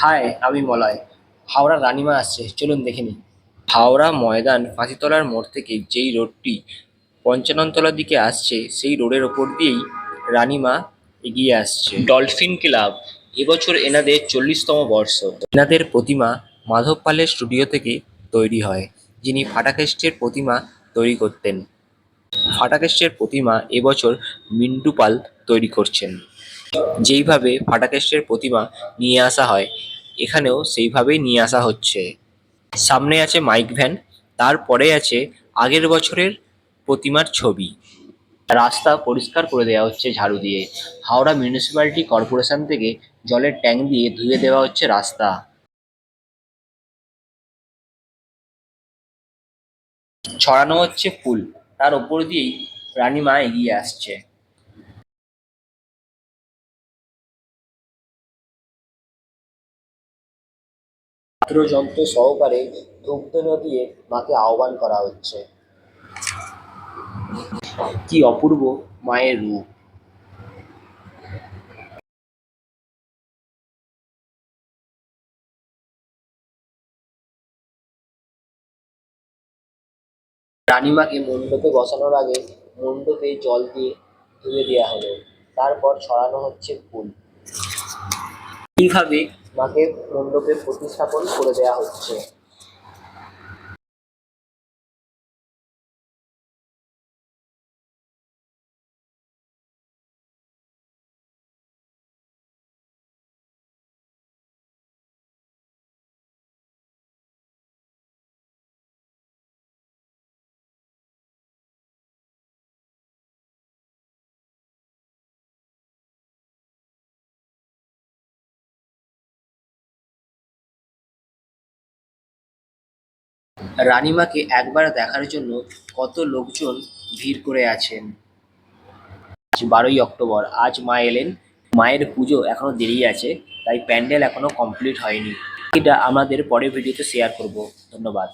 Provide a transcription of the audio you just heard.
High আমি মলয়। হাওড়া রানিমা আসছে চলুন দেখে নিই। হাওড়া ময়দান পাঁচিতলার মোড় থেকে যেই রোডটি পঞ্চাননতলার দিকে আসছে সেই রোডের ওপর দিয়েই রানিমা এগিয়ে আসছে। ডলফিন ক্লাব এবছর এনাদের চল্লিশতম বর্ষ। এনাদের প্রতিমা মাধব পালের স্টুডিও থেকে তৈরি হয় যিনি ফাটাকেস্টের প্রতিমা তৈরি করতেন। ফাটাকেস্টের প্রতিমা এবছর মিন্টু পাল তৈরি করছেন। যেইভাবে ফাটাকেস্টের প্রতিমা নিয়ে আসা হয়, এখানেও সেইভাবেই নিয়ে আসা হচ্ছে। সামনে আছে মাইক ভ্যান, তারপরে আছে আগের বছরের প্রতিমার ছবি। রাস্তা পরিষ্কার করে দেওয়া হচ্ছে ঝাড়ু দিয়ে। হাওড়া মিউনিসিপ্যালিটি কর্পোরেশন থেকে জলের ট্যাঙ্ক দিয়ে ধুয়ে দেওয়া হচ্ছে রাস্তা। ছড়ানো হচ্ছে ফুল, তার ওপর দিয়েই রানী মা এগিয়ে আসছে। বাদ্যযন্ত্র সহকারে ধূপধুনো দিয়ে মাকে আহ্বান করা হচ্ছে। কি অপূর্ব মায়ের রূপ। রানীমাকে মণ্ডপে বসানোর আগে মণ্ডপে জল দিয়ে ধুয়ে দেওয়া হলো। তারপর ছড়ানো হচ্ছে ফুল। এইভাবে মাকে মণ্ডপে প্রতিস্থাপন করে দেয়া হচ্ছে। রানীমাকে একবার দেখার জন্য কত লোকজন ভিড় করে আছেন। আজ বারোই অক্টোবর, আজ মা এলেন। মায়ের পুজো এখনও দেরি আছে, তাই প্যান্ডেল এখনও কমপ্লিট হয়নি। এটা আমাদের পরের ভিডিওতে শেয়ার করব। ধন্যবাদ।